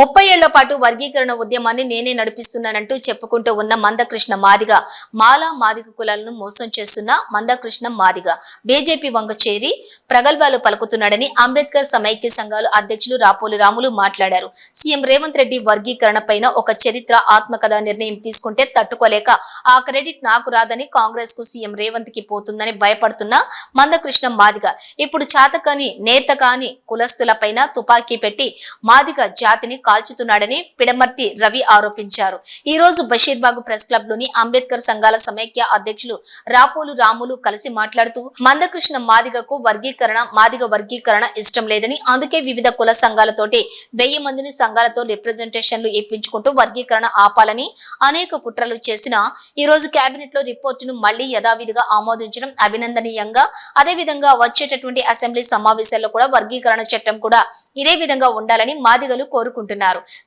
ముప్పై ఏళ్ళ పాటు వర్గీకరణ ఉద్యమాన్ని నేనే నడిపిస్తున్నానంటూ చెప్పుకుంటూ ఉన్న మందకృష్ణ మాదిగ. మాలా మాదిగ కులాలను మోసం చేస్తున్న మందకృష్ణ మాదిగ. బీజేపీ వంగ చేరి ప్రగల్భాలు పలుకుతున్నాడని అంబేద్కర్ సమైక్య సంఘాలు అధ్యక్షులు రాపోలి రాములు మాట్లాడారు. సీఎం రేవంత్ రెడ్డి వర్గీకరణ పైన ఒక చరిత్ర ఆత్మకథ నిర్ణయం తీసుకుంటే తట్టుకోలేక ఆ క్రెడిట్ నాకు రాదని కాంగ్రెస్కు సీఎం రేవంత్కి పోతుందని భయపడుతున్న మందకృష్ణ మాదిగ. ఇప్పుడు చాతకాని నేత కాని కులస్తులపైన తుపాకీ పెట్టి మాదిగ జాతిని కాల్చుతున్నాడని పిడమర్తి రవి ఆరోపించారు. ఈ రోజు బషీర్బాగ్ ప్రెస్ క్లబ్లోని అంబేద్కర్ సంఘాల సమైక్య అధ్యక్షులు రాపోలు రాములు కలిసి మాట్లాడుతూ మందకృష్ణ మాదిగకు వర్గీకరణ మాదిగ వర్గీకరణ ఇష్టం లేదని అందుకే వివిధ కుల సంఘాలతోటి వెయ్యి మందిని సంఘాలతో రిప్రజెంటేషన్లు ఇప్పించుకుంటూ వర్గీకరణ ఆపాలని అనేక కుట్రలు చేసిన ఈ రోజు కేబినెట్లో రిపోర్టును మళ్ళీ యథావిధిగా ఆమోదించడం అభినందనీయంగా అదే విధంగా వచ్చేటటువంటి అసెంబ్లీ సమావేశాల్లో కూడా వర్గీకరణ చట్టం కూడా ఇదే విధంగా ఉండాలని మాదిగలు కోరుకుంటున్నారు.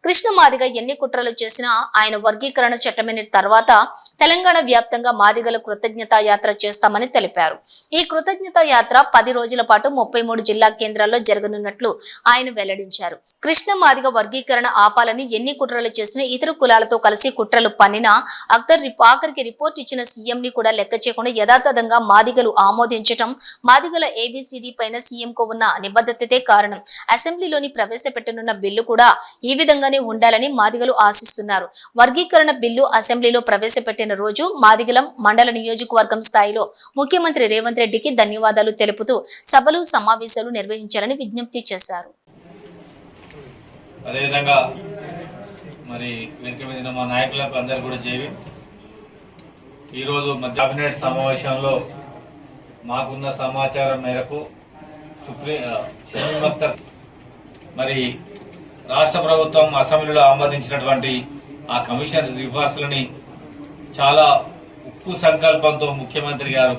కృష్ణ మాదిగ ఎన్ని కుట్రలు చేసినా ఆయన వర్గీకరణ చట్టమైన తర్వాత తెలంగాణ వ్యాప్తంగా మాదిగల కృతజ్ఞతా యాత్ర చేస్తామని తెలిపారు. ఈ కృతజ్ఞతా యాత్ర పది రోజుల పాటు ముప్పై మూడు జిల్లా కేంద్రాల్లో జరగనున్నట్లు ఆయన వెల్లడించారు. కృష్ణ మాదిగ వర్గీకరణ ఆపాలని ఎన్ని కుట్రలు చేసినా ఇతర కులాలతో కలిసి కుట్రలు పన్నినా అక్తర్ ఆఖరికి రిపోర్ట్ ఇచ్చిన సీఎం ని కూడా లెక్క చేయకుండా యథాతథంగా మాదిగలు ఆమోదించటం మాదిగల ఏబిసిడి పైన సీఎం కు ఉన్న నిబద్ధతే కారణం. అసెంబ్లీలోని ప్రవేశపెట్టనున్న బిల్లు కూడా ఈ విధంగానే ఉండాలని మాదిగలు ఆశిస్తున్నారు. వర్గీకరణ బిల్లు అసెంబ్లీలో ప్రవేశపెట్టిన రోజు మాదిగలం మండల నియోజకవర్గం స్థాయిలో ముఖ్యమంత్రి రేవంత్ రెడ్డికి ధన్యవాదాలు తెలుపుతూ సభలు సమావేశాలు నిర్వహించాలని విజ్ఞప్తి చేశారు. అదేవిధంగా మరి వెనుక మా నాయకులకు అందరు కూడా చేరి ఈరోజు మధ్య కేబినెట్ సమావేశంలో మాకున్న సమాచారం మేరకు సుప్రీం ఆ, మరి రాష్ట్ర ప్రభుత్వం అసెంబ్లీలో ఆమోదించినటువంటి ఆ కమిషన్ సిఫార్సులని చాలా ఉప్పు సంకల్పంతో ముఖ్యమంత్రి గారు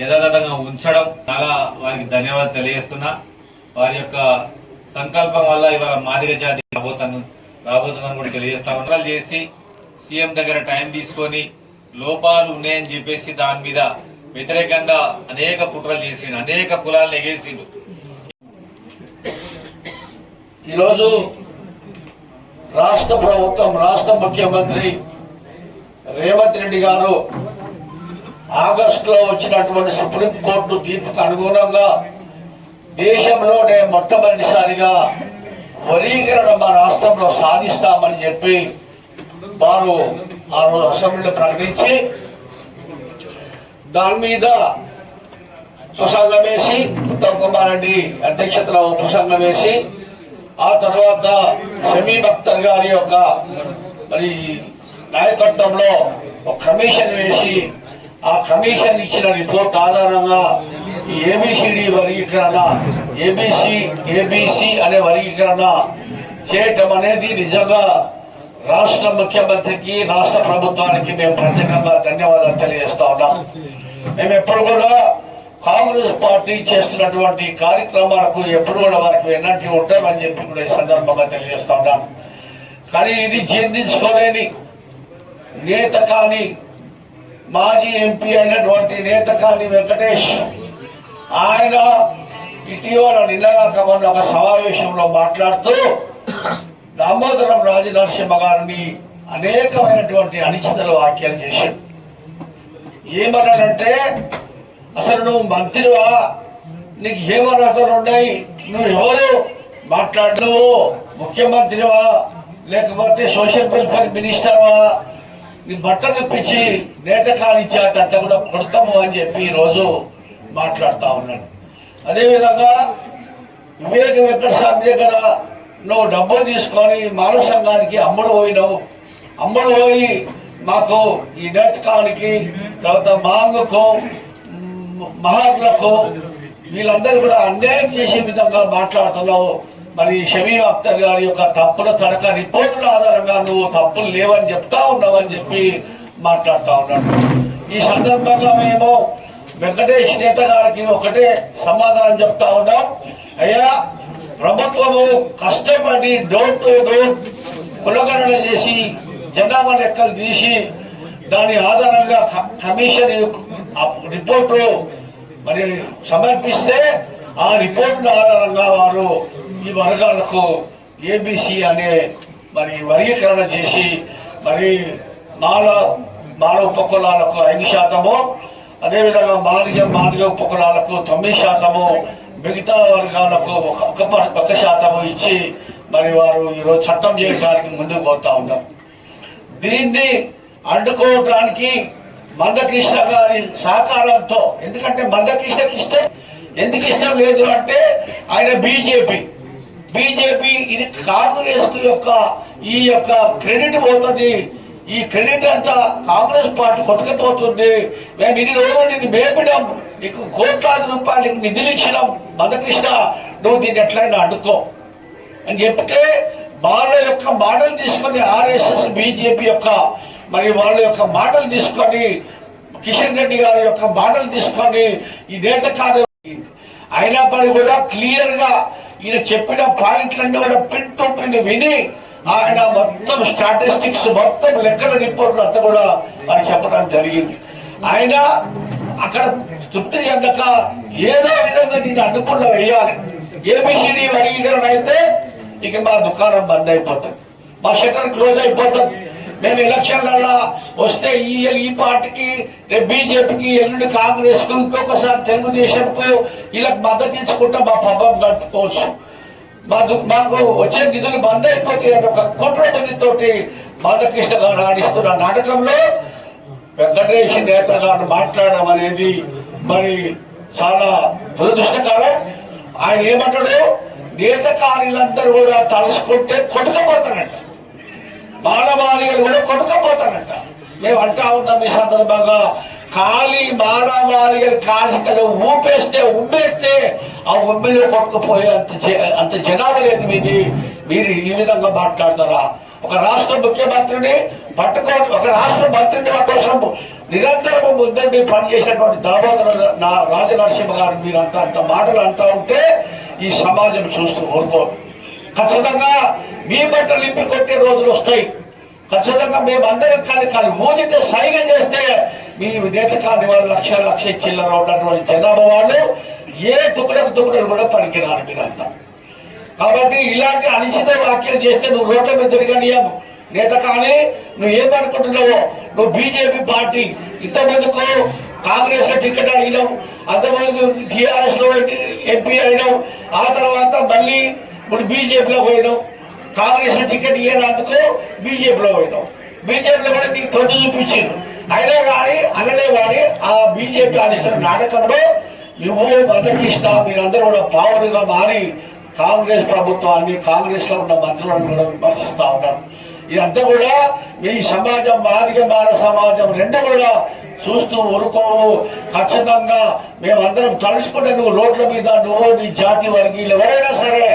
యథాతథంగా ఉంచడం చాలా వారికి ధన్యవాదాలు తెలియజేస్తున్నా. వారి యొక్క సంకల్పం వల్ల ఇవాళ మాదిగ జాతి రాబోతాను రాబోతుందని కూడా తెలియజేస్తా ఉన్నారు చేసి సీఎం దగ్గర టైం తీసుకొని లోపాలు ఉన్నాయని చెప్పేసి దాని మీద వ్యతిరేకంగా అనేక కుట్రలు చేసిండు అనేక కులాలను ఎగేసిండు. ఈరోజు రాష్ట్ర ప్రభుత్వం రాష్ట్ర ముఖ్యమంత్రి రేవంత్ రెడ్డి గారు ఆగస్టులో వచ్చినటువంటి సుప్రీంకోర్టు తీర్పుకు అనుగుణంగా దేశంలోనే మొట్టమొదటిసారిగా వరీకరణ మా రాష్ట్రంలో సాధిస్తామని చెప్పి వారు ఆ రోజు అసెంబ్లీలో ప్రకటించి దాని మీద ఉపసంగం వేసి ఉత్తమ్ కుమార్ రెడ్డి అధ్యక్షతలో ఉపసంగం వేసి ఆ తర్వాత షమీమ్ అఖ్తర్ గారి యొక్క మరి నాయకత్వంలో ఒక కమిషన్ వేసి ఆ కమిషన్ ఇచ్చిన రిపోర్ట్ ఆధారంగా ఈ ఏబిసిడి వర్గీకరణ ఏబిసి ఏబిసి అనే వర్గీకరణ చేయటం అనేది నిజంగా రాష్ట్ర ముఖ్యమంత్రికి రాష్ట్ర ప్రభుత్వానికి మేము ప్రత్యేకంగా ధన్యవాదాలు తెలియజేస్తా ఉన్నాం. మేము ఎప్పుడు కూడా కాంగ్రెస్ పార్టీ చేస్తున్నటువంటి కార్యక్రమాలకు ఎప్పుడు కూడా వారికి వెన్నట్టు ఉంటామని చెప్పి కూడా ఈ సందర్భంగా తెలియజేస్తా ఉన్నాను కానీ ఇది జీర్ణించుకోలేని నేత కానీ మాజీ ఎంపీ అయినటువంటి నేత కానీ వెంకటేష్ ఆయన ఇటీవల నిన్నగాక మొన్న ఒక సమావేశంలో మాట్లాడుతూ దామోదరం రాజు నరసింహ గారిని అనేకమైనటువంటి అనిచితలు వ్యాఖ్యలు చేశాడు ఏమన్నాడంటే అసలు నువ్వు మంత్రివా నీకు ఏం ఉన్నాయి. నువ్వు ఎవరు? మాట్లాడు నువ్వు ముఖ్యమంత్రివా? లేకపోతే సోషల్ వెల్ఫేర్ మినిస్టర్వా? నీ బట్టలు ఇప్పించి నేత కానిచ్చాక కూడా కొడతాము అని చెప్పి ఈరోజు మాట్లాడుతూ ఉన్నాడు. అదేవిధంగా వివేక వెంకట స్వామి దగ్గర నువ్వు డబ్బులు తీసుకొని మానవ సంఘానికి అమ్ముడు పోయినావు. అమ్ముడు పోయి మాకు ఈ నేతకానికి తర్వాత మాంగుకు మ్, వీళ్ళందరూ కూడా అన్యాయం చేసే విధంగా మాట్లాడుతున్నావు. మరి షమీ అఖ్తర్ గారి యొక్క తప్పుల తడక రిపోర్టుల ఆధారంగా నువ్వు తప్పులు లేవని చెప్తా ఉన్నావని చెప్పి మాట్లాడుతూ ఉన్నాడు. ఈ సందర్భంగా మేము వెంకటేష్ నేత గారికి ఒకటే సమాధానం చెప్తా ఉన్నాం. అయ్యా ప్రభుత్వము కష్టపడి డోర్ టు డోర్ కులగణన చేసి జనాభా లెక్కలు తీసి దాని ఆధారంగా క- కమిషన్ రిపోర్టు మరి సమర్పిస్తే ఆ రిపోర్టుల ఆధారంగా వారు ఈ వర్గాలకు ఏబిసి అనే మరి వర్గీకరణ చేసి మరి మాల మాల ఉపకులాలకు ఐదు శాతము అదేవిధంగా మాదిగ మాదిగ ఉపకులాలకు తొమ్మిది శాతము మిగతా వర్గాలకు ఒక ఒక శాతము ఇచ్చి మరి వారు ఈరోజు చట్టం చేయడానికి ముందుకు పోతా ఉన్నారు. దీన్ని అడ్డుకోవడానికి మందకృష్ణ గారి సహకారంతో. ఎందుకంటే మందకృష్ణకి ఇస్తే ఎందుకు ఇష్టం లేదు అంటే ఆయన బీజేపీ. బీజేపీ ఇది కాంగ్రెస్ యొక్క ఈ యొక్క క్రెడిట్ పోతుంది. ఈ క్రెడిట్ అంతా కాంగ్రెస్ పార్టీ కొట్టుకుపోతుంది. మేము ఇన్ని రోజులు నిన్ను మేపినాం. నీకు కోట్లాది రూపాయలు నిధులు ఇచ్చినాం. మందకృష్ణ నువ్వు దీన్ని ఎట్లయినా అడ్డుకో. అని చెప్తే వాళ్ళ యొక్క మాటలు తీసుకొని ఆర్ఎస్ఎస్ బీజేపీ యొక్క మరి వాళ్ళ యొక్క మాటలు తీసుకొని కిషన్ రెడ్డి గారి యొక్క మాటలు తీసుకొని ఈ నేత కాదు. అయినప్పటికీ కూడా క్లియర్గా ఈయన చెప్పిన పాయింట్లన్నీ కూడా ప్రింట్ టు విని ఆయన మొత్తం స్టాటిస్టిక్స్ మొత్తం లెక్కల రిపోర్ట్లు అంతా కూడా ఆయన చెప్పడం జరిగింది. ఆయన అక్కడ తృప్తి చెందక ఏదో విధంగా దీన్ని అడ్డుకుండా వేయాలి. ఏబిసిడి వర్గీకరణ అయితే ఇక మా దుకాణం బంద్ అయిపోతుంది మా షట్టర్ క్లోజ్ అయిపోతుంది మేము ఎలక్షన్లలో వస్తే ఈ ఈ పార్టీకి రేపు బీజేపీకి ఎల్లుండి కాంగ్రెస్కు ఇంకొకసారి తెలుగుదేశంకు ఇలా మద్దతు ఇచ్చుకుంటే మా పబ్బం గడుపుకోవచ్చు మా దు- మాకు వచ్చే నిధులు బంద్ అయిపోతాయి అని ఒక కుట్ర తోటి బాలకృష్ణ గారు ఆడిస్తున్న నాటకంలో వెంకటేష్ నేత గారు మాట్లాడడం అనేది మరి చాలా దురదృష్టకరం. ఆయన ఏమంటాడు? నేత కూడా తలుసుకుంటే కొట్టుకపోతారంట. మానవాళిగా కూడా కొట్టుకపోతారంట. మేము అంటా ఉన్నాం ఈ సందర్భంగా ఖాళీ మానవాళిగా కాలికలు ఊపేస్తే ఉమ్మేస్తే ఆ ఉమ్మిలో కొట్టుకుపోయే అంత అంత జనాలు లేదు మీది. మీరు ఈ విధంగా మాట్లాడతారా? ఒక రాష్ట్ర ముఖ్యమంత్రిని పట్టుకొని ఒక రాష్ట్ర మంత్రిని కోసం నిరంతరం ముందండి పనిచేసినటువంటి దామోదర నా రాజనరసింహ గారు మీరు అంత అంత మాటలు అంటూ ఉంటే ఈ సమాజం చూస్తూ కోరుతోంది ఖచ్చితంగా మీ బట్టలు ఇప్పి కొట్టే రోజులు వస్తాయి. ఖచ్చితంగా మేము అందరం కానీ కానీ మోదీతో సైగా చేస్తే మీ నేత కాని వాళ్ళు లక్ష లక్ష చిల్లర ఉన్నటువంటి జనాభా వాళ్ళు ఏ తుకుడకు తుకుడలు కూడా పనికిరారు మీరంతా. కాబట్టి ఇలాంటి అనిశ్చిత వ్యాఖ్యలు చేస్తే నువ్వు రోడ్ల మీద తిరగనియము నేత కానీ నువ్వు ఏమనుకుంటున్నావో నువ్వు బీజేపీ పార్టీ ఇంతమందికు కాంగ్రెస్లో టికెట్ అడిగినావు అంతమంది టీఆర్ఎస్లో ఎంపీ అయినావు. ఆ తర్వాత మళ్ళీ ఇప్పుడు బీజేపీలో పోయినావు. కాంగ్రెస్ టికెట్ ఇయ్యనందుకు బీజేపీలో పోయినావు. బీజేపీలో కూడా నీకు తొండి చూపించిండు అయినా కానీ అనలే కానీ ఆ బీజేపీ ఆడిస్తున్న నాటకంలో నువ్వు మద్దతిస్తా మీరందరూ కూడా పావులుగా మారి కాంగ్రెస్ ప్రభుత్వాన్ని కాంగ్రెస్లో ఉన్న మంత్రులను కూడా విమర్శిస్తా ఉన్నారు ఇదంతా కూడా మీ సమాజం మాదిగ మాన సమాజం రెండు కూడా చూస్తూ ఊరుకోవు ఖచ్చితంగా మేమందరం తలుసుకుంటే నువ్వు రోడ్ల మీద నువ్వు నీ జాతి వర్గీయులు ఎవరైనా సరే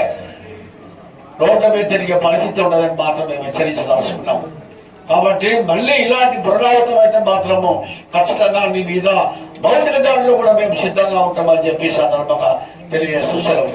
రోడ్ల మీద తిరిగే పరిస్థితి ఉండదని మాత్రం మేము హెచ్చరించదలుచుకున్నాము కాబట్టి మళ్ళీ ఇలాంటి పునరావృతం అయితే మాత్రము ఖచ్చితంగా నీ మీద భౌతిక దానిలో కూడా మేము సిద్ధంగా ఉంటామని చెప్పి సందర్భంగా తెలియజేస్తూ సెలవు